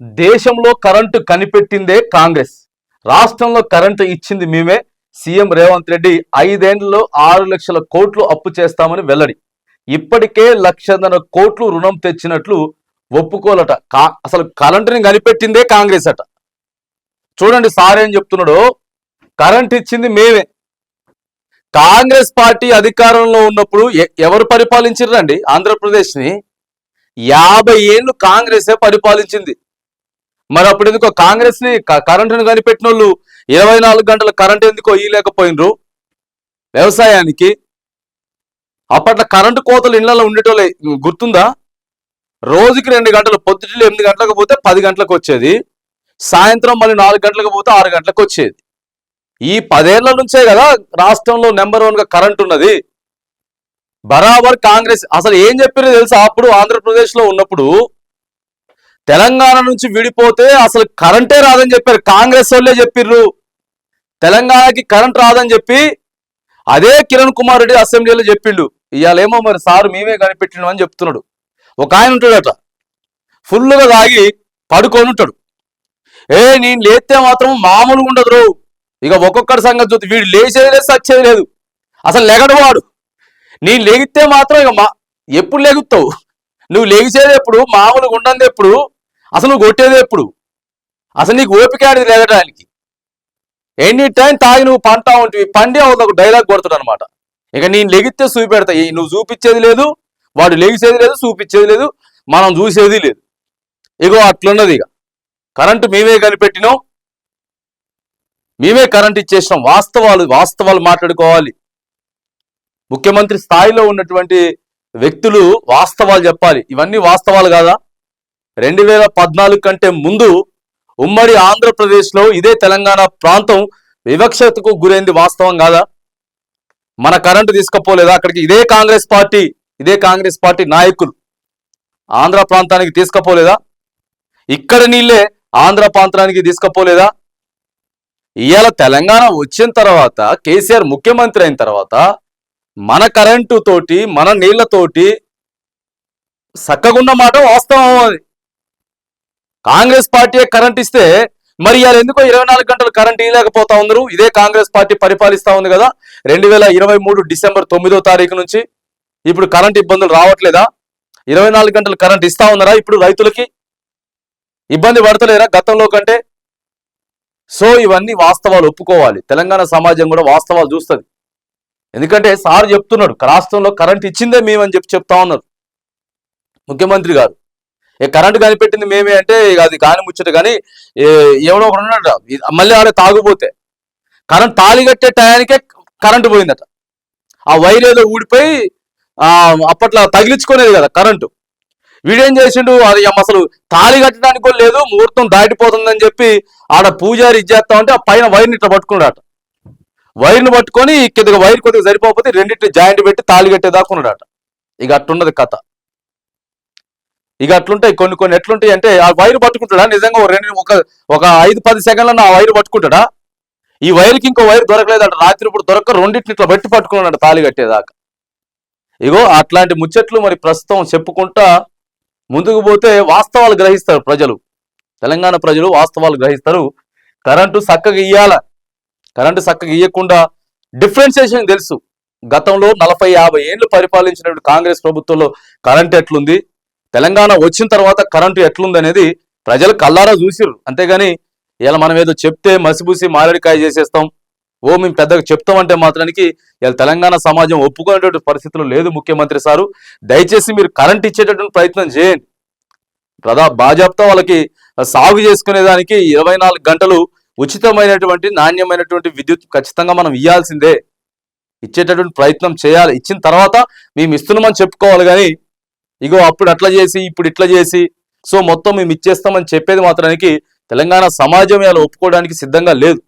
దేశంలో కరెంటు కనిపెట్టిందే కాంగ్రెస్. రాష్ట్రంలో కరెంటు ఇచ్చింది మేమే. సీఎం రేవంత్ రెడ్డి ఐదేళ్ళలో ఆరు లక్షల కోట్లు అప్పు చేస్తామని వెల్లడి. ఇప్పటికే లక్షన్నర కోట్లు రుణం తెచ్చినట్లు ఒప్పుకోలట. కా అసలు కరెంటుని కనిపెట్టిందే కాంగ్రెస్ అట. చూడండి సార్ ఏం చెప్తున్నాడు. కరెంట్ ఇచ్చింది మేమే. కాంగ్రెస్ పార్టీ అధికారంలో ఉన్నప్పుడు ఎవరు పరిపాలించారండి ఆంధ్రప్రదేశ్ని. యాభై ఏళ్ళు కాంగ్రెసే పరిపాలించింది. మరి అప్పుడు ఎందుకో కాంగ్రెస్ని కరెంటును కనిపెట్టిన వాళ్ళు ఇరవై నాలుగు గంటల కరెంట్ ఎందుకో ఇయ్యలేకపోయినరు? వ్యవసాయానికి. అప్పట్లో కరెంటు కోతలు ఇళ్ళలో ఉండేటోళ్ళే గుర్తుందా? రోజుకి రెండు గంటలు పొద్దుటిలో ఎనిమిది గంటలకు పోతే పది గంటలకు వచ్చేది. సాయంత్రం మళ్ళీ నాలుగు గంటలకు పోతే ఆరు గంటలకు వచ్చేది. ఈ పదేళ్ళ నుంచే కదా రాష్ట్రంలో నెంబర్ వన్ కరెంట్ ఉన్నది. బరాబర్ కాంగ్రెస్ అసలు ఏం చెప్పారో తెలుసా? అప్పుడు ఆంధ్రప్రదేశ్లో ఉన్నప్పుడు తెలంగాణ నుంచి విడిపోతే అసలు కరెంటే రాదని చెప్పారు. కాంగ్రెస్ వాళ్ళే చెప్పిర్రు. తెలంగాణకి కరెంట్ రాదని చెప్పి అదే కిరణ్ కుమార్ రెడ్డి అసెంబ్లీలో చెప్పిండు ఇవాళేమో మరి సారు మేమే కనిపెట్టినాం అని చెప్తున్నాడు. ఒక ఆయన ఉంటాడట. ఫుల్గా తాగి పడుకొని ఉంటాడు. ఏ నేను లేస్తే మాత్రం మామూలుగా ఉండదు రో. ఇక ఒక్కొక్కటి సంగతి చూస్తే వీడు లేచేది లేదు సచ్చేది లేదు. అసలు లెగడు వాడు నేను లెగితే మాత్రం ఇక మా ఎప్పుడు లెగుతావు? నువ్వు లేచేది ఎప్పుడు? మామూలుగా ఉండదు ఎప్పుడు? అసలు నువ్వు కొట్టేది ఎప్పుడు? అసలు నీకు ఓపిక ఎదగడానికి ఎనీ టైం తాగి నువ్వు పంటా ఉంటుంది పండి ఒక డైలాగ్ కొడతాడు అనమాట ఇక నేను లెగితే చూపెడతా. ఈ నువ్వు చూపించేది లేదు వాడు లెగిసేది లేదు చూపించేది లేదు మనం చూసేది లేదు. ఇగో అట్లున్నది ఇక. కరెంటు మేమే కనిపెట్టినాం. మేమే కరెంట్ ఇచ్చేసినాం. వాస్తవాలు వాస్తవాలు మాట్లాడుకోవాలి. ముఖ్యమంత్రి స్థాయిలో ఉన్నటువంటి వ్యక్తులు వాస్తవాలు చెప్పాలి. ఇవన్నీ వాస్తవాలు కాదా? రెండు వేల పద్నాలుగు కంటే ముందు ఉమ్మడి ఆంధ్రప్రదేశ్లో ఇదే తెలంగాణ ప్రాంతం వివక్షతకు గురైంది వాస్తవం కాదా? మన కరెంటు తీసుకపోలేదా? అక్కడికి ఇదే కాంగ్రెస్ పార్టీ ఇదే కాంగ్రెస్ పార్టీ నాయకులు ఆంధ్ర ప్రాంతానికి తీసుకపోలేదా? ఇక్కడ నీళ్ళే ఆంధ్ర ప్రాంతానికి తీసుకపోలేదా? ఇవాళ తెలంగాణ వచ్చిన తర్వాత కేసీఆర్ ముఖ్యమంత్రి అయిన తర్వాత మన కరెంటు తోటి మన నీళ్ళతోటి చక్కగున్న మాట వాస్తవం అది. కాంగ్రెస్ పార్టీ కరెంట్ ఇస్తే మరి ఇవాళ ఎందుకో ఇరవై నాలుగు గంటలు కరెంట్ ఇవ్వలేకపోతా ఉన్నారు? ఇదే కాంగ్రెస్ పార్టీ పరిపాలిస్తా ఉంది కదా. రెండు వేల ఇరవై మూడు డిసెంబర్ తొమ్మిదో తారీఖు నుంచి ఇప్పుడు కరెంట్ ఇబ్బందులు రావట్లేదా? ఇరవై నాలుగు గంటలు కరెంట్ ఇస్తా ఉన్నారా ఇప్పుడు రైతులకి? ఇబ్బంది పడతలేరా గతంలో కంటే? సో ఇవన్నీ వాస్తవాలు ఒప్పుకోవాలి. తెలంగాణ సమాజం కూడా వాస్తవాలు చూస్తుంది. ఎందుకంటే సార్ చెప్తున్నాడు రాష్ట్రంలో కరెంట్ ఇచ్చిందే మేమని చెప్పి చెప్తా ఉన్నారు. ముఖ్యమంత్రి గారు. కరెంట్ కనిపెట్టింది మేమే అంటే ఇక అది కాని ముచ్చట కానీ ఎవడో ఒకడు ఉన్నాడు మళ్ళీ ఆడ తాగుపోతే కరెంట్ తాళి కట్టే టయానికే కరెంటు పోయిందట. ఆ వైర్ ఏదో ఊడిపోయి అప్పట్లో తగిలించుకునేది కదా కరెంటు. వీడేం చేసిండు అది అసలు తాళి కట్టడానికి కూడా లేదు ముహూర్తం దాటిపోతుందని చెప్పి ఆడ పూజారి ఇచ్చేస్తా ఉంటే ఆ పైన వైర్ని ఇట్లా పట్టుకున్నాడట. వైర్ని పట్టుకొని కిందకి వైర్ కొద్దిగా సరిపోతే రెండింటి జాయింట్ పెట్టి తాళి కట్టేదాకున్నాడట ఇక అట్టున్నది కథ. ఇక అట్లుంటాయి కొన్ని కొన్ని ఎట్లుంటాయి అంటే ఆ వైర్ పట్టుకుంటాడా? నిజంగా ఒక రెండు ఒక ఒక ఐదు పది సెకండ్లను ఆ వైర్ పట్టుకుంటాడా? ఈ వైర్కి ఇంకో వైర్ దొరకలేదంట. రాత్రి ఇప్పుడు దొరక రెండింటిని ఇట్లా బట్టి పట్టుకున్నాడు తాళి కట్టేదాకా. ఇగో అట్లాంటి ముచ్చట్లు మరి ప్రస్తుతం చెప్పుకుంటా ముందుకు పోతే వాస్తవాలు గ్రహిస్తారు ప్రజలు. తెలంగాణ ప్రజలు వాస్తవాలు గ్రహిస్తారు. కరెంటు చక్కగా ఇయ్యాల. కరెంటు చక్కగా ఇయ్యకుండా డిఫరెన్సియేషన్ తెలుసు. గతంలో నలభై యాభై ఏళ్ళు పరిపాలించినటువంటి కాంగ్రెస్ ప్రభుత్వంలో కరెంట్ ఎట్లుంది? తెలంగాణ వచ్చిన తర్వాత కరెంటు ఎట్లుంది అనేది ప్రజలు కల్లారా చూసిర్రు. అంతేగాని ఇలా మనం ఏదో చెప్తే మసిబూసి మారేడికాయ చేసేస్తాం ఓ మేము పెద్దగా చెప్తామంటే మాత్రానికి ఇలా తెలంగాణ సమాజం ఒప్పుకునేటువంటి పరిస్థితులు లేదు ముఖ్యమంత్రి సారు. దయచేసి మీరు కరెంట్ ఇచ్చేటటువంటి ప్రయత్నం చేయండి. ప్రధా బాజాప్తా వాళ్ళకి సాగు చేసుకునేదానికి ఇరవై నాలుగు గంటలు ఉచితమైనటువంటి నాణ్యమైనటువంటి విద్యుత్ ఖచ్చితంగా మనం ఇవ్వాల్సిందే ఇచ్చేటటువంటి ప్రయత్నం చేయాలి. ఇచ్చిన తర్వాత మేము ఇస్తున్నామని చెప్పుకోవాలి కానీ ఇగో అప్పుడు అట్లా చేసి ఇప్పుడు ఇట్లా చేసి సో మొత్తం మేము ఇచ్చేస్తామని చెప్పేది మాత్రానికి తెలంగాణ సమాజం ఇలా ఒప్పుకోవడానికి సిద్ధంగా లేదు.